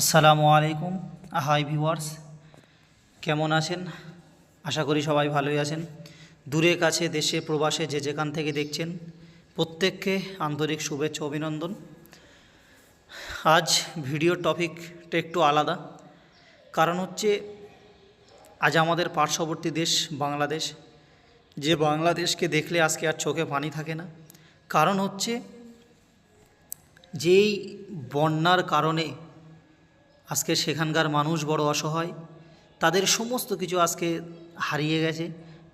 আসসালামু আলাইকুম। Hi viewers কেমন আছেন? আশা করি সবাই ভালোই আছেন। দূরে, কাছে, দেশে, প্রবাসে, যে যেখান থেকে দেখছেন, প্রত্যেককে আন্তরিক শুভেচ্ছা, অভিনন্দন। আজ ভিডিও টপিকটা একটু আলাদা। কারণ হচ্ছে, আজ আমাদের পার্শ্ববর্তী দেশ বাংলাদেশ। যে বাংলাদেশকে দেখলে আজকে আর চোখে পানি থাকে না। কারণ হচ্ছে, যেই বন্যার কারণে আজকে সেখানকার মানুষ বড় অসহায়। তাদের সমস্ত কিছু আজকে হারিয়ে গেছে।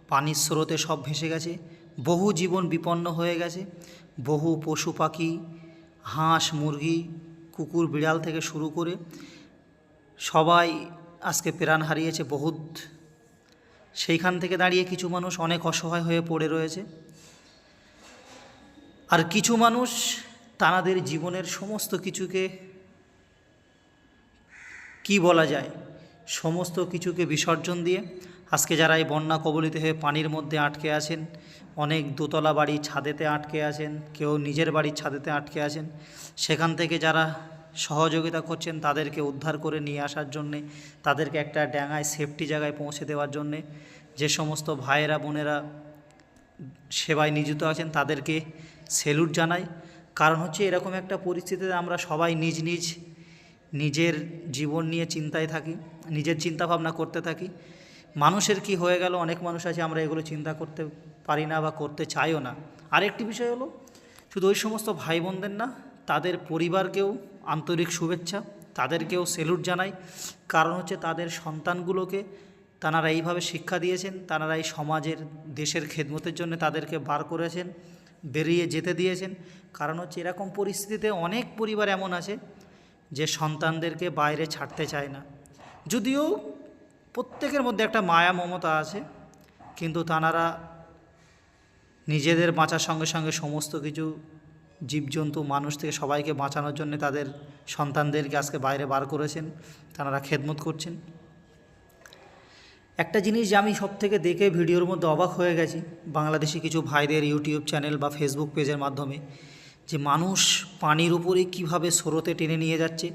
পানির স্রোতে সব ভেসে গেছে। বহু জীবন বিপন্ন হয়ে গেছে। বহু পশু পাখি, হাঁস, মুরগি, কুকুর, বিড়াল থেকে শুরু করে সবাই আজকে প্রাণ হারিয়েছে বহুত। সেইখান থেকে দাঁড়িয়ে কিছু মানুষ অনেক অসহায় হয়ে পড়ে রয়েছে। আর কিছু মানুষ তাঁদের জীবনের সমস্ত কিছুকে কি বলা যায়? সমস্ত কিছুকে বিসর্জন দিয়ে আজকে যারা এই বন্যা কবলিত হয়ে পানির মধ্যে আটকে আছেন, অনেক দোতলা বাড়ি ছাদেতে আটকে আছেন, কেউ নিজের বাড়ির ছাদেতে আটকে আছেন, সেখান থেকে যারা সহযোগিতা করছেন তাদেরকে উদ্ধার করে নিয়ে আসার জন্যে, তাদেরকে একটা ড্যাঙায় সেফটি জায়গায় পৌঁছে দেওয়ার জন্যে, যে সমস্ত ভাইয়েরা, বোনেরা সেবায় নিয়োজিত আছেন তাদেরকে সেলুট জানাই। কারণ হচ্ছে এরকম একটা পরিস্থিতিতে আমরা সবাই নিজ নিজ নিজের জীবন নিয়ে চিন্তায় থাকি, নিজের চিন্তা ভাবনা করতে থাকি। মানুষের কি হয়ে গেল? অনেক মানুষ আছে, আমরা এগুলো চিন্তা করতে পারি না বা করতে চাইও না। আরেকটি বিষয় হলো, শুধু ওই সমস্ত ভাই বোনদের না, তাদের পরিবারকেও আন্তরিক শুভেচ্ছা, তাদেরকেও সেলুট জানাই। কারণ হচ্ছে তাদের সন্তানগুলোকে তাঁরা এইভাবে শিক্ষা দিয়েছেন তাঁরা এই সমাজের, দেশের খেদমতের জন্য তাদেরকে বার করেছেন, বেরিয়ে যেতে দিয়েছেন। কারণ হচ্ছে এরকম পরিস্থিতিতে অনেক পরিবার এমন আছে যে সন্তানদেরকে বাইরে ছাড়তে চায় না। যদিও প্রত্যেকের মধ্যে একটা মায়া মমতা আছে, কিন্তু তাঁরা নিজেদের বাঁচার সঙ্গে সঙ্গে সমস্ত কিছু জীবজন্তু মানুষ থেকে সবাইকে বাঁচানোর জন্য তাদের সন্তানদেরকে আজকে বাইরে বার করেছেন তাঁরা খেদমত করছেন। একটা জিনিস যে আমি সব থেকে দেখে ভিডিওর মধ্যে অবাক হয়ে গেছি, বাংলাদেশি কিছু ভাইদের ইউটিউব চ্যানেল বা ফেসবুক পেজের মাধ্যমে যে মানুষ পানির উপরে কীভাবে স্রোতে টেনে নিয়ে যাচ্ছে,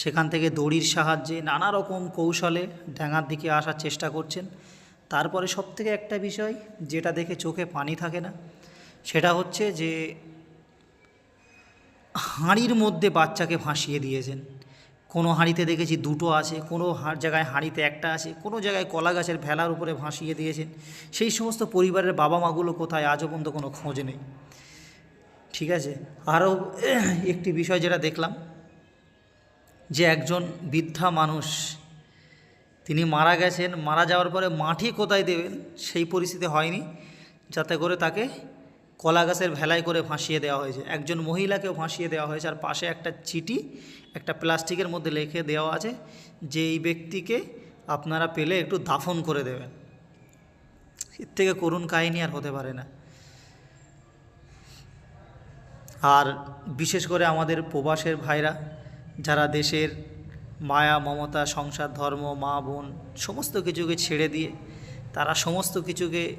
সেখান থেকে দড়ির সাহায্যে নানা রকম কৌশলে ডাঙার দিকে আসার চেষ্টা করছেন। তারপরে সব থেকে একটা বিষয় যেটা দেখে চোখে পানি থাকে না, সেটা হচ্ছে যে হাঁড়ির মধ্যে বাচ্চাকে ভাসিয়ে দিয়েছেন। কোনো হাঁড়িতে দেখেছি দুটো আছে, কোনো জায়গায় হাঁড়িতে একটা আছে, কোনো জায়গায় কলা গাছের ভেলার উপরে ভাসিয়ে দিয়েছেন। সেই সমস্ত পরিবারের বাবা মাগুলো কোথায় আজও পর্যন্ত কোনো খোঁজ নেই। ঠিক আছে? আরও একটি বিষয় যেটা দেখলাম, যে একজন বৃদ্ধা মানুষ, তিনি মারা গেছেন, মারা যাওয়ার পরে মাটি কোথায় দেবেন সেই পরিস্থিতি হয়নি, যাতে করে তাকে কলা গাছের ভেলায় করে ভাসিয়ে দেওয়া হয়েছে। একজন মহিলাকেও ভাসিয়ে দেওয়া হয়েছে, আর পাশে একটা চিঠি, একটা প্লাস্টিকের মধ্যে লিখে দেওয়া আছে, যে এই ব্যক্তিকে আপনারা পেলে একটু দাফন করে দেবেন। এর থেকে করুণ কাহিনী আর হতে পারে না। আর বিশেষ করে আমাদের প্রবাসের ভাইরা, যারা দেশের মায়া, মমতা, সংসার, ধর্ম, মা, বোন সমস্ত কিছুকে ছেড়ে দিয়ে, তারা সমস্ত কিছুকে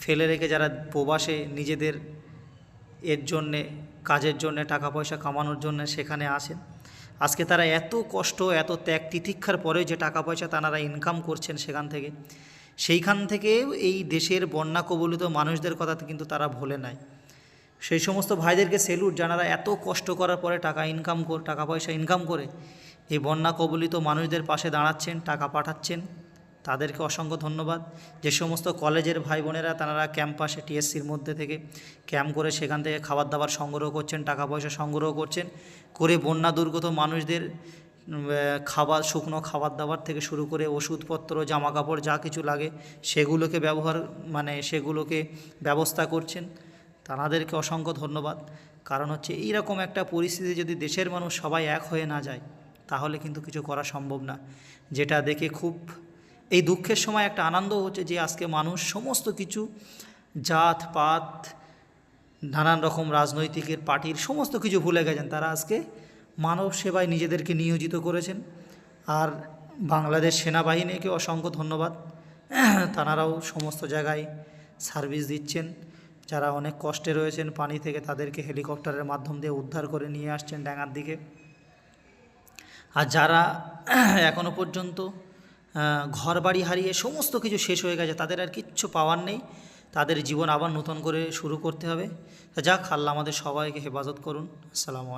ফেলে রেখে যারা প্রবাসে নিজেদের এর জন্যে, কাজের জন্যে টাকা পয়সা কামানোর জন্য সেখানে আসেন। আজকে তারা এত কষ্ট, এত ত্যাগ তিতিক্ষার পরেও যে টাকা পয়সা তারা ইনকাম করছেন সেখান থেকে, সেইখান থেকেও এই দেশের বন্যা কবলিত মানুষদের কথা কিন্তু তারা ভোলে নাই। সেই সমস্ত ভাইদেরকে সেলুট যারা এত কষ্ট করার পরে টাকা ইনকাম কর, টাকা পয়সা ইনকাম করে এই বন্যা কবলিত মানুষদের পাশে দাঁড়াচ্ছেন, টাকা পাঠাচ্ছেন। তাদেরকে অসংখ্য ধন্যবাদ। যে সমস্ত কলেজের ভাই বোনেরা তারা ক্যাম্পাসে টিএসসির মধ্যে থেকে ক্যাম্প করে সেখান থেকে খাবার দাবার সংগ্রহ করছেন, টাকা পয়সা সংগ্রহ করছেন। করে বন্যা দুর্গত মানুষদের খাবার, শুকনো খাবার দাবার থেকে শুরু করে ওষুধপত্র জামা কাপড় যা কিছু লাগে সেগুলোকে ব্যবহার মানে সেগুলোকে ব্যবস্থা করছেন। তাঁদেরকে অসংখ্য ধন্যবাদ। কারণ হচ্ছে এইরকম একটা পরিস্থিতি যদি দেশের মানুষ সবাই এক হয়ে না যায়, তাহলে কিন্তু কিছু করা সম্ভব না। যেটা দেখে খুব এই দুঃখের সময় একটা আনন্দ হচ্ছে যে আজকে মানুষ সমস্ত কিছু, জাত, পাত, নানান রকম রাজনৈতিকের পার্টির সমস্ত কিছু ভুলে গেছেন। তারা আজকে মানব সেবায় নিজেদেরকে নিয়োজিত করেছেন। আর বাংলাদেশ সেনাবাহিনীকে অসংখ্য ধন্যবাদ। তাঁরাও সমস্ত জায়গায় সার্ভিস দিচ্ছেন। যারা অনেক কষ্টে রয়েছেন পানি থেকে তাদেরকে হেলিকপ্টারের মাধ্যম দিয়ে উদ্ধার করে নিয়ে আসছেন ডাঙার দিকে। আর যারা এখনও পর্যন্ত ঘর বাড়ি হারিয়ে সমস্ত কিছু শেষ হয়ে গেছে, তাদের আর কিচ্ছু পাওয়ার নেই। তাদের জীবন আবার নতুন করে শুরু করতে হবে। যাক, আল্লাহ আমাদের সবাইকে হেফাজত করুন। আসসালামু আলাইকুম।